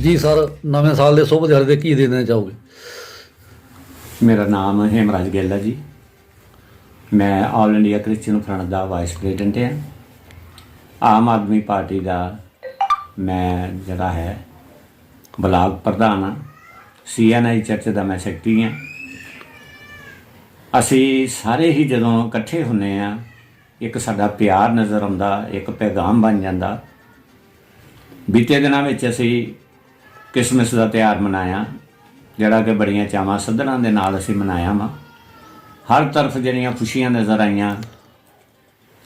ਜੀ ਸਰ, ਨਵੇਂ ਸਾਲ ਦੇ ਸ਼ੁਭ ਦਿਹਾੜੇ ਦੇ ਕੀ ਦੇਣਾ ਚਾਹੋਗੇ? ਮੇਰਾ ਨਾਮ ਹੇਮਰਾਜ ਗਿੱਲ ਹੈ ਜੀ। ਮੈਂ ਆਲ ਇੰਡੀਆ ਕ੍ਰਿਸਚੀਅਨ ਫਰੰਟ ਦਾ ਵਾਈਸ ਪ੍ਰੈਜ਼ੀਡੈਂਟ ਹਾਂ। ਆਮ ਆਦਮੀ ਪਾਰਟੀ ਦਾ ਮੈਂ ਜਿਹੜਾ ਹੈ, ਬਲਾਕ ਪ੍ਰਧਾਨ ਹਾਂ। ਸੀਐਨਆਈ ਚਰਚ ਦਾ ਮੈਂ ਸੈਕਟਰੀ ਹਾਂ। ਅਸੀਂ ਸਾਰੇ ਹੀ ਜਦੋਂ ਇਕੱਠੇ ਹੁੰਨੇ ਆ, ਇੱਕ ਸਾਡਾ ਪਿਆਰ ਨਜ਼ਰ ਆਉਂਦਾ, ਇੱਕ ਪੈਗਾਮ ਬਣ ਜਾਂਦਾ। ਬੀਤੇ ਦਿਨਾਂ ਵਿੱਚ ਅਸੀਂ ਕ੍ਰਿਸਮਸ ਦਾ ਤਿਉਹਾਰ ਮਨਾਇਆ, ਜਿਹੜਾ ਕਿ ਬੜੀਆਂ ਚਾਵਾਂ ਸੱਧਰਾਂ ਦੇ ਨਾਲ ਅਸੀਂ ਮਨਾਇਆ ਵਾ। ਹਰ ਤਰਫ ਜਿਹੜੀਆਂ ਖੁਸ਼ੀਆਂ ਨਜ਼ਰ ਆਈਆਂ,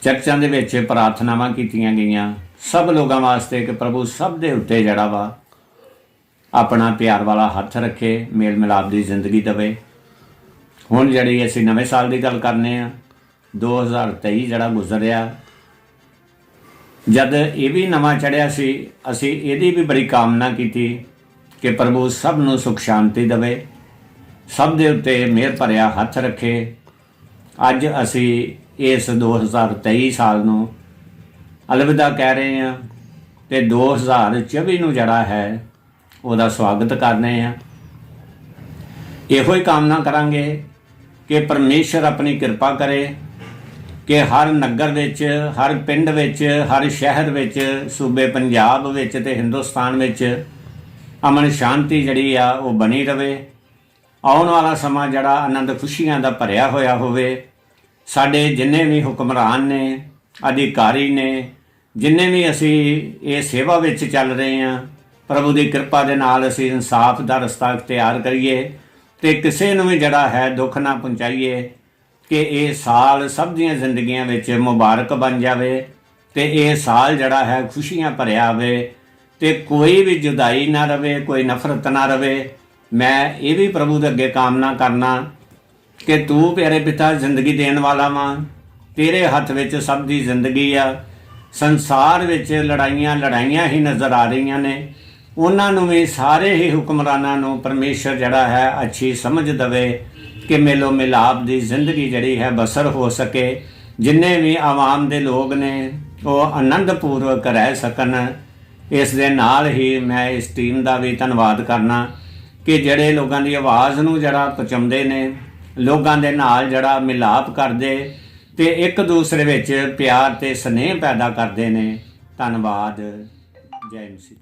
ਚਰਚਾਂ ਦੇ ਵਿੱਚ ਪ੍ਰਾਰਥਨਾਵਾਂ ਕੀਤੀਆਂ ਗਈਆਂ। ਸਭ ਲੋਕਾਂ ਵਾਸਤੇ ਕਿ ਪ੍ਰਭੂ ਸਭ ਦੇ ਉੱਤੇ ਜਿਹੜਾ ਵਾ, ਆਪਣਾ ਪਿਆਰ ਵਾਲਾ ਹੱਥ ਰੱਖੇ, ਮੇਲ ਮਿਲਾਪ ਦੀ ਜ਼ਿੰਦਗੀ ਦੇਵੇ। ਹੁਣ ਜਿਹੜੀ ਅਸੀਂ ਨਵੇਂ ਸਾਲ ਦੀ ਗੱਲ ਕਰਨੇ ਆ 2023 ਜਿਹੜਾ ਗੁਜ਼ਰਿਆ, ਜਦ ਇਹ ਵੀ ਨਵਾਂ ਚੜਿਆ ਸੀ, ਅਸੀਂ ਇਹਦੀ ਵੀ ਬੜੀ ਕਾਮਨਾ ਕੀਤੀ। ਕਿ ਪ੍ਰਭੂ ਸਭ ਨੂੰ ਸੁਖ ਸ਼ਾਂਤੀ ਦੇਵੇ। ਸਭ ਦੇ ਉੱਤੇ ਮਿਹਰ ਭਰਿਆ ਹੱਥ ਰੱਖੇ। ਅੱਜ ਅਸੀਂ ਇਸ 2023 ਸਾਲ ਨੂੰ ਅਲਵਿਦਾ ਕਹਿ ਰਹੇ ਹਾਂ ਤੇ 2024 ਨੂੰ ਜਿਹੜਾ ਹੈ, ਉਹਦਾ ਸਵਾਗਤ ਕਰਨੇ ਆ ਇਹੋ ਹੀ ਕਾਮਨਾ ਕਰਾਂਗੇ ਕਿ ਪਰਮੇਸ਼ਰ ਆਪਣੀ ਕਿਰਪਾ ਕਰੇ ਕਿ ਹਰ ਨਗਰ ਵਿੱਚ, ਹਰ ਪਿੰਡ ਵਿੱਚ, ਹਰ ਸ਼ਹਿਰ ਵਿੱਚ, ਸੂਬੇ ਪੰਜਾਬ ਵਿੱਚ ਤੇ ਹਿੰਦੁਸਤਾਨ ਵਿੱਚ ਅਮਨ ਸ਼ਾਂਤੀ ਜਿਹੜੀ ਆ, ਉਹ ਬਣੀ ਰਵੇ। ਆਉਣ ਵਾਲਾ ਸਮਾਂ ਜਿਹੜਾ ਆਨੰਦ ਖੁਸ਼ੀਆਂ ਦਾ ਭਰਿਆ ਹੋਇਆ ਹੋਵੇ, ਸਾਡੇ ਜਿੰਨੇ ਵੀ ਹੁਕਮਰਾਨ ਨੇ, ਅਧਿਕਾਰੀ ਨੇ, ਜਿੰਨੇ ਵੀ ਅਸੀਂ ਇਹ ਸੇਵਾ ਵਿੱਚ ਚੱਲ ਰਹੇ ਹਾਂ, ਪ੍ਰਭੂ ਦੀ ਕਿਰਪਾ ਦੇ ਨਾਲ ਅਸੀਂ ਇਨਸਾਫ ਦਾ ਰਸਤਾ ਇਖਤਿਆਰ ਕਰੀਏ ਤੇ ਕਿਸੇ ਨੂੰ ਵੀ ਜਿਹੜਾ ਹੈ ਦੁੱਖ ਨਾ ਪਹੁੰਚਾਈਏ ਕਿ ਇਹ ਸਾਲ ਸਭ ਦੀਆਂ ਜ਼ਿੰਦਗੀਆਂ ਵਿੱਚ ਮੁਬਾਰਕ ਬਣ ਜਾਵੇ ਤੇ ਇਹ ਸਾਲ ਜਿਹੜਾ ਹੈ ਖੁਸ਼ੀਆਂ ਭਰਿਆ ਹੋਵੇ ਤੇ ਕੋਈ ਵੀ ਜੁਦਾਈ ਨਾ ਰਵੇ, ਕੋਈ ਨਫ਼ਰਤ ਨਾ ਰਵੇ, ਮੈਂ ਇਹ ਵੀ ਪ੍ਰਭੂ ਦੇ ਅੱਗੇ ਕਾਮਨਾ ਕਰਨਾ ਕਿ ਤੂੰ ਪਿਆਰੇ ਪਿਤਾ ਜ਼ਿੰਦਗੀ ਦੇਣ ਵਾਲਾ ਵਾਂ। ਤੇਰੇ ਹੱਥ ਵਿੱਚ ਸਭ ਦੀ ਜ਼ਿੰਦਗੀ ਆ। ਸੰਸਾਰ ਵਿੱਚ ਲੜਾਈਆਂ ਲੜਾਈਆਂ ਹੀ ਨਜ਼ਰ ਆ ਰਹੀਆਂ ਨੇ। ਉਹਨਾਂ ਨੂੰ ਵੀ ਸਾਰੇ ਹੀ ਹੁਕਮਰਾਨਾਂ ਨੂੰ ਪਰਮੇਸ਼ਰ ਜਿਹੜਾ ਹੈ, ਅੱਛੀ ਸਮਝ ਦਵੇ ਕਿ ਮੇਲੋ ਮਿਲਾਪ ਦੀ ਜ਼ਿੰਦਗੀ ਜਿਹੜੀ ਹੈ, ਬਸਰ ਹੋ ਸਕੇ। ਜਿੰਨੇ ਵੀ ਆਵਾਮ ਦੇ ਲੋਕ ਨੇ, ਉਹ ਆਨੰਦ ਪੂਰਵਕ ਰਹਿ ਸਕਣ। ਇਸ ਦੇ ਨਾਲ ਹੀ ਮੈਂ ਇਸ ਟੀਮ ਦਾ ਵੀ ਧੰਨਵਾਦ ਕਰਨਾ ਕਿ ਜਿਹੜੇ ਲੋਕਾਂ ਦੀ ਆਵਾਜ਼ ਨੂੰ ਜਿਹੜਾ ਪਹੁੰਚਾਉਂਦੇ ਨੇ, ਲੋਕਾਂ ਦੇ ਨਾਲ ਜਿਹੜਾ ਮਿਲਾਪ ਕਰਦੇ ਤੇ ਇੱਕ ਦੂਸਰੇ ਵਿੱਚ ਪਿਆਰ ਤੇ ਸਨੇਹ ਪੈਦਾ ਕਰਦੇ ਨੇ। ਧੰਨਵਾਦ, ਜੈ ਮਸੀਹ